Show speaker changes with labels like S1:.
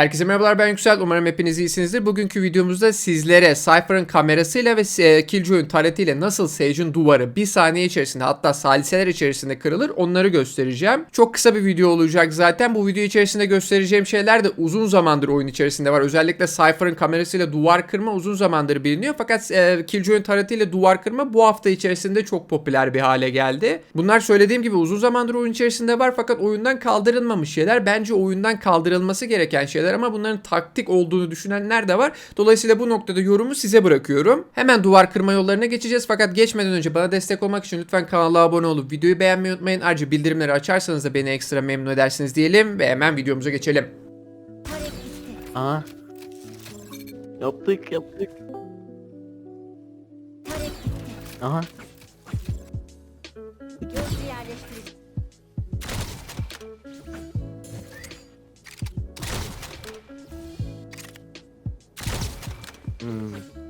S1: Herkese merhabalar ben Yüksel. Umarım hepiniz iyisinizdir. Bugünkü videomuzda sizlere Cypher'ın kamerasıyla ve e, Killjoy'un taretiyle nasıl Sage'in duvarı bir saniye içerisinde hatta saliseler içerisinde kırılır onları göstereceğim. Çok kısa bir video olacak zaten. Bu video içerisinde göstereceğim şeyler de uzun zamandır oyun içerisinde var. Özellikle Cypher'ın kamerasıyla duvar kırma uzun zamandır biliniyor. Fakat e, Killjoy'un taretiyle duvar kırma bu hafta içerisinde çok popüler bir hale geldi. Bunlar söylediğim gibi uzun zamandır oyun içerisinde var fakat oyundan kaldırılmamış şeyler. Bence oyundan kaldırılması gereken şeyler ama bunların taktik olduğunu düşünenler de var. Dolayısıyla bu noktada yorumu size bırakıyorum. Hemen duvar kırma yollarına geçeceğiz fakat geçmeden önce bana destek olmak için lütfen kanala abone olup videoyu beğenmeyi unutmayın. Ayrıca bildirimleri açarsanız da beni ekstra memnun edersiniz diyelim ve hemen videomuza geçelim.
S2: Aha. Yaptık yaptık. Aha.
S3: Gözcü yerleştirin.
S2: 嗯。